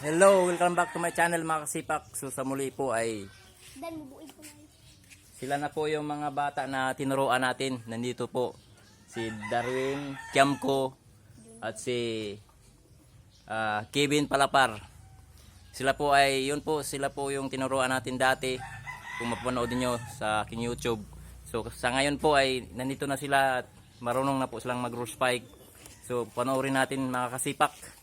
Hello, welcome back to my channel mga kasipak. So sa muli po ay sila na po yung mga bata na tinuruan natin. Nandito po si Darwin Kiamko at si ah, Kevin Palapar. Sila po ay, yun po, sila po yung tinuruan natin dati. Kung mapanood niyo sa aking YouTube. So sa ngayon po ay nandito na sila at marunong na po silang mag spike. So panoorin natin mga kasipak.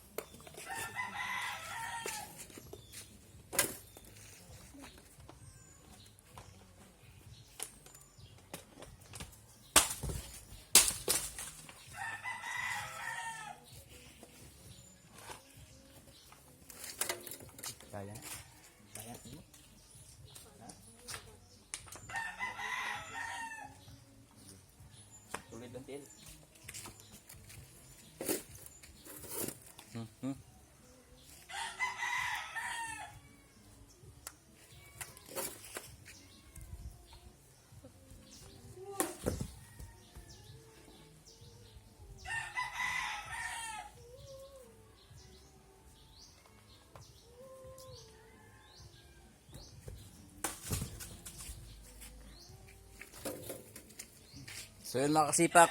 So yun mga kasipak,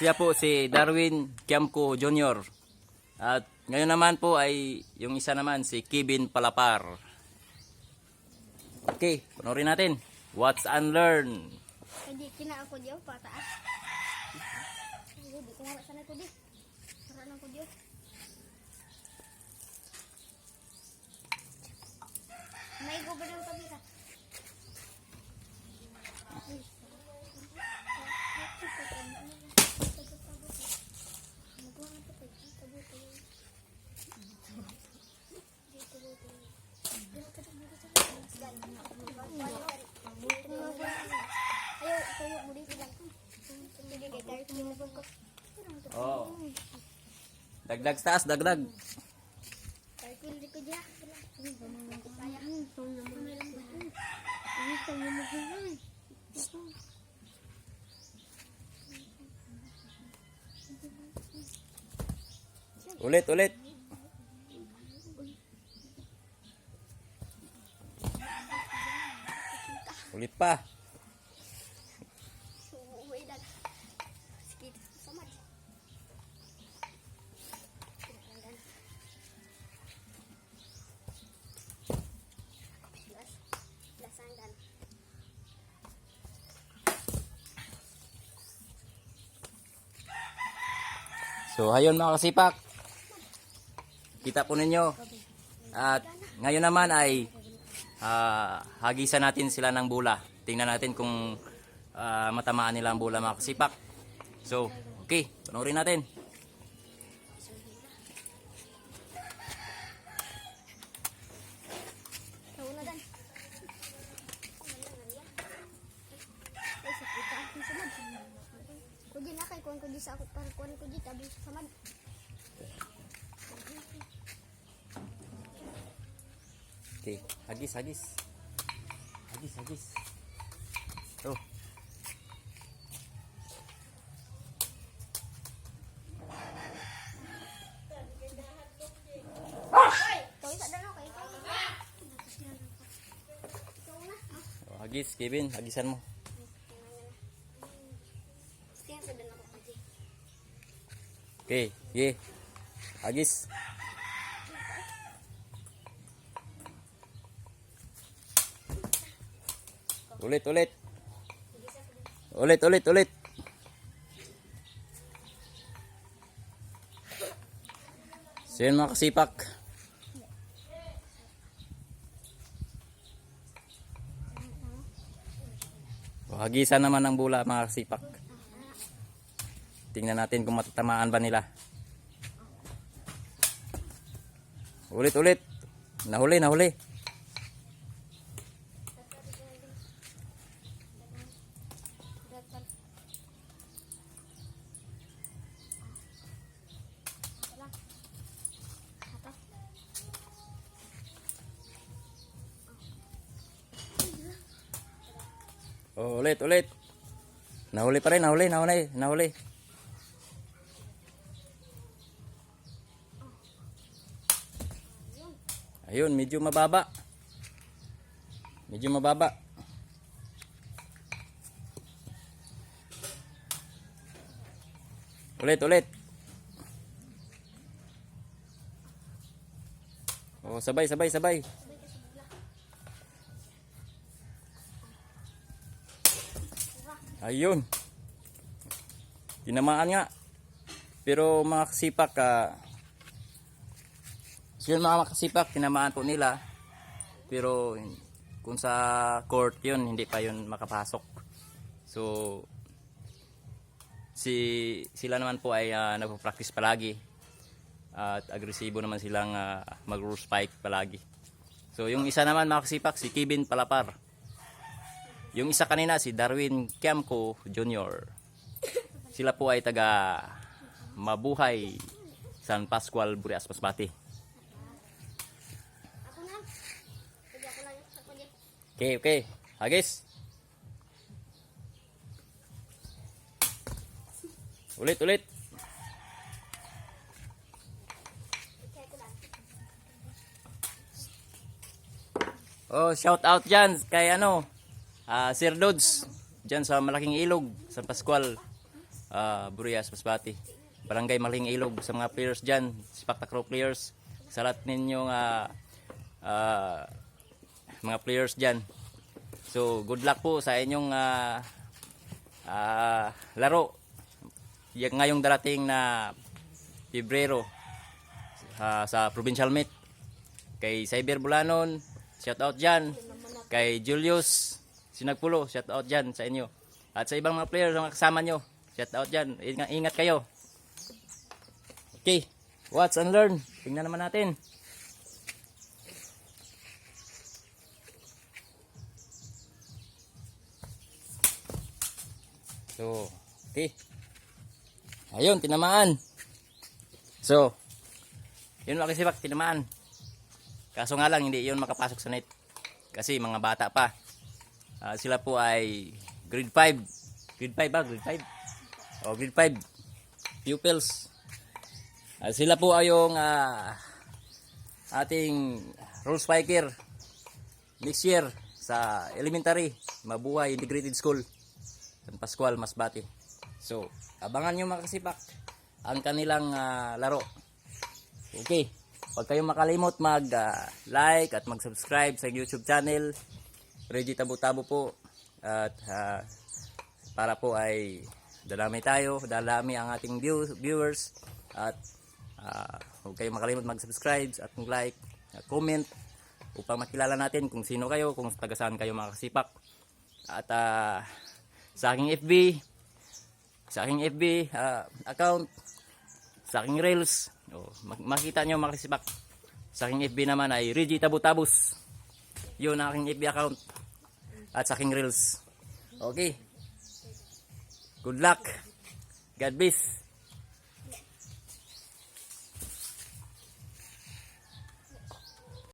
siya po si Darwin Kiamko Jr. At ngayon naman po ay yung isa naman si Kevin Palapar. Okay, panoorin natin. What's unlearn? Hindi, kinaan ko diyo, pataas. Hindi, di kumara sana ko di. Saranan ko diyo. May go ba ng pabira? Ayaw, tuyo mo dito lang. Sige, kay kahit hindi mo ko. Oh. Dagdag taas, dagdag. Ulit, ulit. Ulit pa. So, ayun mga kasipak. Kita po ninyo. At ngayon naman ay ah, hagisan natin sila ng bula. Tingnan natin kung ah, matamaan nila ang bula mga kasipak. So, okay. Panoorin natin. Nauna dan. Ay, sakit ang aking samad. Kundi na kay kuwan ko di sa ako para kuwan ko di tabi sa samad. Okay. Hagis, hagis. Hagis, hagis. Oh. Tawin sa dalaw kay. oh hagis, Kevin. Hagisan mo. Kaya sa dalaw ko kasi. Okay. Sige. Hagis. Ulit, ulit. Ulit, ulit, ulit. So yun mga kasipak. Hagisan naman ng bula mga kasipak. Tingnan natin kung matatamaan ba nila. Ulit, ulit. Nahuli, nahuli. Oh, ulit, ulit. Nahuli pa rin, nahuli, nahuli, nahuli. Ayun, medyo mababa. Medyo mababa. Ulit, ulit. Oh, sabay, sabay, sabay. Ayun. Tinamaan nga. Pero mga kasipak, ah, yun mga kasipak, tinamaan po nila. Pero kung sa court yun, hindi pa yun makapasok. So, si sila naman po ay uh, nagpo-practice palagi. At agresibo naman silang uh, mag-rule spike palagi. So, yung isa naman mga kasipak, si Kevin Palapar. Yung isa kanina, si Darwin Kiamco Jr. Sila po ay taga Mabuhay San Pascual, Burias, Masbate. Ako na. Sige ako lang. Ako din. Okay, okay. Hagis. Ulit, ulit. Oh, shout out dyan kay ano, ah, Sir Dods. Dyan sa Malaking Ilog, San Pascual, ah, Burias, Masbate. Barangay Malaking Ilog sa mga players dyan, Spectacle players. Sa lahat ninyong ah, ah, mga players dyan. So, good luck po sa inyong ah, ah, laro. Ngayong darating na Pebrero ah, sa provincial meet. Kay Cyber Bulanon, shout out dyan. Kay Julius Sinagpulo, shout out dyan sa inyo. At sa ibang mga players na kasama nyo, shout out dyan. Ingat kayo. Okay, watch and learn. Tingnan naman natin. So, okay. Ayun, tinamaan. So, yun mga kasibak, tinamaan. Kaso nga lang, hindi yun makapasok sa net. Kasi mga bata pa. Ah, sila po ay grade 5. Grade 5 ba? Grade 5? O, grade 5. Pupils. Ah, sila po ay yung ah, ating rule spiker next year sa elementary, Mabuhay Integrated School. San Pascual, Masbate. So, abangan nyo mga kasipak ang kanilang ah, laro. Okay. Huwag kayong makalimot mag-like at mag-subscribe sa YouTube channel. Reggie Tabo-Tabo po. At ah, para po ay dalami tayo, dalami ang ating view- viewers. At ah, huwag kayong makalimot mag-subscribe at mag-like, at comment upang makilala natin kung sino kayo, kung taga saan kayo mga kasipak. At ah, sa aking FB, sa aking FB ah, account, sa aking reels, mak- makita nyo mga kasibak. Sa aking FB naman ay Reggie Tabutabus. Yun ang aking FB account. At sa aking reels. Okay. Good luck. God bless.